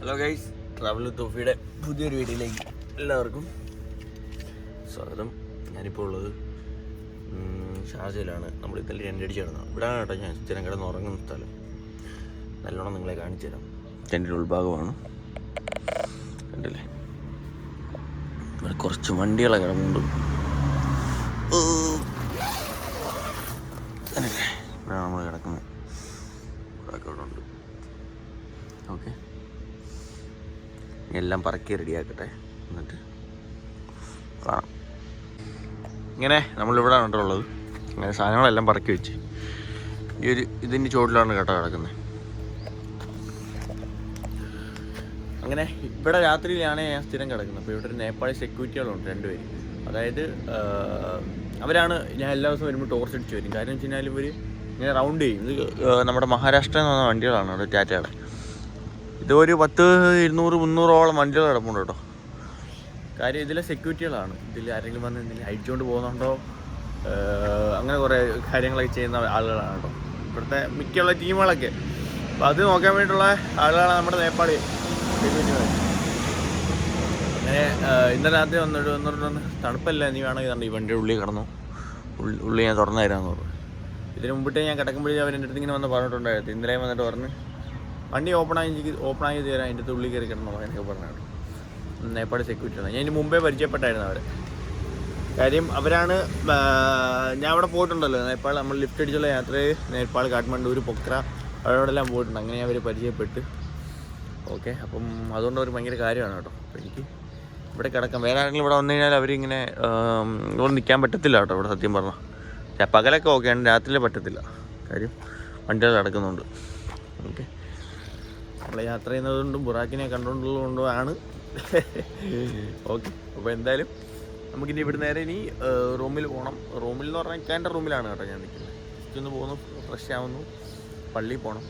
Hello guys travel തോഫിയുടെ പുതിയൊരു വീഡിയോയിലേക്ക് എല്ലാവർക്കും സ്വാഗതം. ഞാനിപ്പോൾ ഉള്ളത് ഷാർജയിലാണ്. നമ്മൾ ഇന്നലെ രണ്ടടിച്ച് കിടന്നത് ഇവിടെയാണ് കേട്ടോ ഞാൻ സ്ഥിരം കിടന്ന് ഉറങ്ങുന്ന സ്ഥലം. നല്ലോണം നിങ്ങളെ കാണിച്ചു തരാം. ടെന്റിന്റെ ഉൾഭാഗമാണ്. കണ്ടില്ലേ? ഇവിടെ കുറച്ച് വണ്ടികളൊക്കെ കിടന്നുണ്ട്. കണ്ടില്ലേ? നമ്മൾ കിടക്കുന്നത്. ഇവിടെ ഉണ്ട് ഓക്കെ. എല്ലാം പറക്കി റെഡിയാക്കട്ടെ. എന്നിട്ട് കാണാം. ഇങ്ങനെ നമ്മളിവിടെ കേട്ടോ ഉള്ളത് ഇങ്ങനെ സാധനങ്ങളെല്ലാം പറക്കി വെച്ച്. ഈ ഒരു ഇതിന്റെ ചുവട്ടിലാണ് കേട്ടോ കിടക്കുന്നത്. അങ്ങനെ ഇവിടെ രാത്രിയിലാണ് ഞാൻ സ്ഥിരം കിടക്കുന്നത്. അപ്പോൾ ഇവിടെ ഒരു നേപ്പാളി സെക്യൂരിറ്റികളുണ്ട് രണ്ടുപേര്. അതായത് അവരാണ് ഞാൻ എല്ലാ ദിവസവും വരുമ്പോൾ ടോർച്ച് അടിച്ച് വരും. കാര്യം വെച്ച് കഴിഞ്ഞാൽ ഇവർ ഇങ്ങനെ റൗണ്ട് ചെയ്യും. ഇത് നമ്മുടെ മഹാരാഷ്ട്ര എന്ന് പറഞ്ഞ വണ്ടികളാണ് അവിടെ ടാറ്റയുടെ. ഇത് ഒരു പത്ത് ഇരുന്നൂറ് മുന്നൂറോളം വണ്ടികൾ കിടപ്പുണ്ട് കേട്ടോ. കാര്യം ഇതിലെ സെക്യൂരിറ്റികളാണ് ഇതിൽ ആരെങ്കിലും വന്ന് എന്തെങ്കിലും അടിച്ചുകൊണ്ട് പോകുന്നുണ്ടോ? അങ്ങനെ കുറേ കാര്യങ്ങളൊക്കെ ചെയ്യുന്ന ആളുകളാണ് കേട്ടോ. ഇവിടുത്തെ മിക്കുള്ള ടീമുകളൊക്കെ. അപ്പം അത് നോക്കാൻ വേണ്ടിയിട്ടുള്ള ആളുകളാണ് നമ്മുടെ നേപ്പാളി അങ്ങനെ ഇന്നലെ രാത്രി വന്നിട്ട് വന്നിട്ട് വന്ന് തണുപ്പല്ല നീ വേണമെങ്കിൽ കണ്ടു ഈ വണ്ടിയുടെ ഉള്ളിൽ കിടന്നു. ഉള്ളി- ഉള്ളി ഞാൻ തുറന്നു തരാമെന്ന് പറഞ്ഞു. ഇതിന് മുമ്പിട്ടേ ഞാൻ കിടക്കുമ്പോഴേ എന്റെ അടുത്ത് ഇങ്ങനെ വന്ന് പറഞ്ഞിട്ടുണ്ടായിരുന്നു. ഇന്നലെ വന്നിട്ട് പറഞ്ഞ് വണ്ടി ആയി ഓപ്പൺ ആക്കി തരാം അതിന്റെ ഉള്ളിൽ കയറി കിടന്നു പറഞ്ഞാണ്. പറഞ്ഞു സെക്യൂരിറ്റി ആണ്. ഞാൻ ഇതിന് മുമ്പേ പരിചയപ്പെട്ടായിരുന്നു അവരെ. കാര്യം അവരാണ് ഞാൻ അവിടെ പോയിട്ടുണ്ടല്ലോ. നേപ്പാൾ നമ്മൾ ലിഫ്റ്റ് അടിച്ചുള്ള യാത്രയിൽ നേപ്പാൾ കാഠ്മണ്ഡൂർ പൊക്ര അവിടെല്ലാം പോയിട്ടുണ്ട്. അങ്ങനെ അവർ പരിചയപ്പെട്ട്. ഓക്കെ അപ്പം അതുകൊണ്ട് ഒരു ഭയങ്കര കാര്യമാണ് കേട്ടോ. അപ്പോൾ എനിക്ക് ഇവിടെ കിടക്കാം. വേറെ ആരെങ്കിലും ഇവിടെ വന്നു കഴിഞ്ഞാൽ അവരിങ്ങനെ ഇവിടെ നിൽക്കാൻ പറ്റത്തില്ല കേട്ടോ ഇവിടെ സത്യം പറഞ്ഞാൽ പകലൊക്കെ ഓക്കെയാണ് രാത്രിയിൽ പറ്റത്തില്ല. കാര്യം വണ്ടികൾ കിടക്കുന്നുണ്ട് ഓക്കെ. നമ്മൾ യാത്ര ചെയ്യുന്നതുകൊണ്ടും ബുറാക്കിനെ കണ്ടുകൊണ്ടുള്ളതുകൊണ്ടുമാണ്. ഓക്കെ അപ്പോൾ എന്തായാലും നമുക്കിനി ഇവിടെ നേരെ ഇനി റൂമിൽ പോകണം റൂമിൽ എന്ന് പറഞ്ഞാൽ ഇക്കാന്റെ റൂമിലാണ് കേട്ടോ ഞാൻ നിൽക്കുന്നത്. ജസ്റ്റ് ഒന്ന് പോകുന്നു ഫ്രഷ് ആവുന്നു. പള്ളിയിൽ പോകണം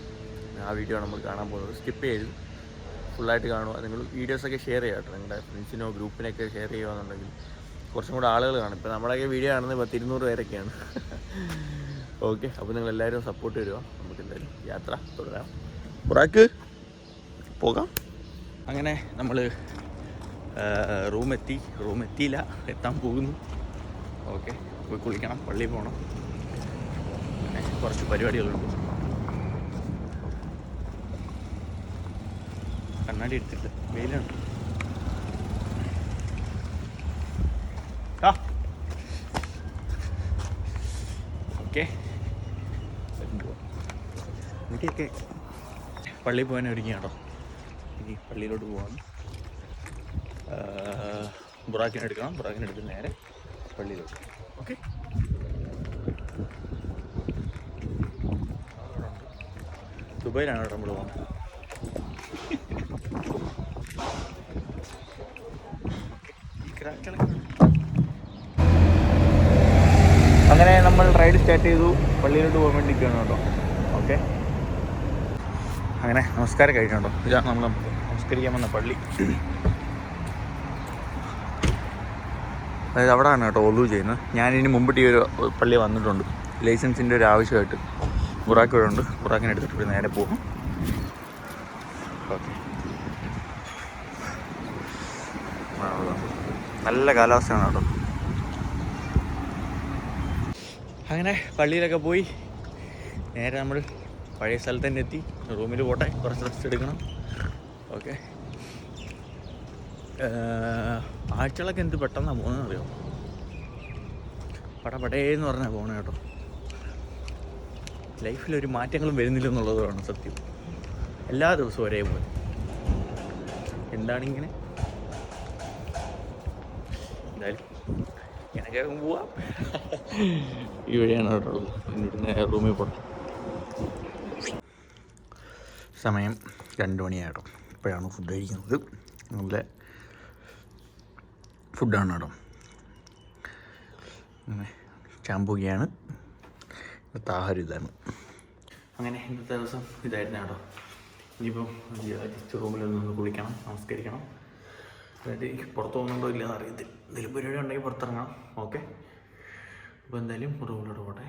ആ വീഡിയോ ആണ് നമ്മൾ കാണാൻ പോകുന്നത്. സ്കിപ്പ് ചെയ്ത് ഫുള്ളായിട്ട് കാണുക. നിങ്ങൾ വീഡിയോസൊക്കെ ഷെയർ ചെയ്യുക കേട്ടോ. നിങ്ങളുടെ ഫ്രണ്ട്സിനോ ഗ്രൂപ്പിനൊക്കെ ഷെയർ ചെയ്യുകയെന്നുണ്ടെങ്കിൽ കുറച്ചും കൂടെ ആളുകൾ കാണും. ഇപ്പോൾ നമ്മളൊക്കെ വീഡിയോ കാണുന്നത് പത്ത് ഇരുന്നൂറ് പേരൊക്കെയാണ്. ഓക്കെ അപ്പോൾ നിങ്ങൾ എല്ലാവരും സപ്പോർട്ട് തരുക. നമുക്ക് എന്തായാലും യാത്ര തുടരാം. ബുറാക്ക്. പോകാം. അങ്ങനെ നമ്മൾ റൂമെത്തി റൂമെത്തിയില്ല എത്താൻ പോകുന്നു. ഓക്കെ പോയി കുളിക്കണം പള്ളിയിൽ പോകണം പിന്നെ കുറച്ച് പരിപാടികളുണ്ട്. കണ്ണാടി എടുത്തിട്ട് വെയിലുണ്ട് ആ ഓക്കെ. വീട്ടിലൊക്കെ പള്ളിയിൽ പോകാൻ ഒരുങ്ങി ഇനി പള്ളിയിലോട്ട് പോവാണ് ബുറാക്കിനെ എടുക്കണം. ബുറാക്കിനെ എടുത്ത് നേരെ പള്ളിയിലോട്ട്. ഓക്കെ? ദുബൈയിലാണ് കേട്ടോ നമ്മൾ പോകുന്നത് അങ്ങനെ നമ്മൾ റൈഡ് സ്റ്റാർട്ട് ചെയ്തു. പള്ളിയിലോട്ട് പോകാൻ വേണ്ടി കേട്ടോ. ഓക്കെ? അങ്ങനെ നമസ്കാരം കഴിഞ്ഞുണ്ടോ? ഇതാ നമ്മൾ നമസ്കരിക്കാൻ വന്ന പള്ളി. അതായത് അവിടെ ആണ് കേട്ടോ ഒലു ചെയ്യുന്നത്. ഞാനിനി മുമ്പിട്ട് ഈ ഒരു പള്ളി വന്നിട്ടുണ്ട്. ലൈസൻസിന്റെ ഒരു ആവശ്യമായിട്ട്. ബുറാക്ക് ഇവിടെ ഉണ്ട്. ബുറാക്കിനെ എടുത്തിട്ട് നേരെ പോകും ഓക്കെ. നല്ല കാലാവസ്ഥയാണ് കേട്ടോ. അങ്ങനെ പള്ളിയിലൊക്കെ പോയി നേരെ നമ്മൾ പഴയ സ്ഥലത്ത് തന്നെ എത്തി. റൂമിൽ പോട്ടെ. കുറച്ച് റെസ്റ്റ് എടുക്കണം. ഓക്കെ ആഴ്ചകളൊക്കെ എന്ത് പെട്ടെന്നാണ് പോകുന്നത് അറിയോ? പടപടേന്ന് പറഞ്ഞാൽ പോകണേ കേട്ടോ. ലൈഫിൽ ഒരു മാറ്റങ്ങളും വരുന്നില്ല എന്നുള്ളതാണ് സത്യം. എല്ലാ ദിവസവും ഒരേപോലെ എന്താണിങ്ങനെ? എന്തായാലും ഇങ്ങനെയൊക്കെ പോവാം. ഈ വഴിയാണ് കേട്ടോ ഇവിടുന്ന് റൂമിൽ പോകണം സമയം രണ്ട് മണിയായിട്ടോ ഇപ്പോഴാണ് ഫുഡ് കഴിക്കുന്നത്. നല്ല ഫുഡാണ് കേട്ടോ അങ്ങനെ ചാമ്പുകയാണ് ഇന്നത്തെ ആഹാരം ഇതാണ്. അങ്ങനെ ഇന്നത്തെ ദിവസം ഇതായിരുന്നു കേട്ടോ ഇനിയിപ്പം ജസ്റ്റ് റൂമിൽ നിന്ന് കുളിക്കണം നമസ്കരിക്കണം. അതായത് എനിക്ക് പുറത്ത് പോകുന്നുണ്ടോ ഇല്ലയെന്ന് അറിയത്തില്ല. എന്തെങ്കിലും പരിപാടി ഉണ്ടെങ്കിൽ പുറത്തിറങ്ങണം. ഓക്കെ? അപ്പോൾ എന്തായാലും റൂമിലോട്ട് പോട്ടെ.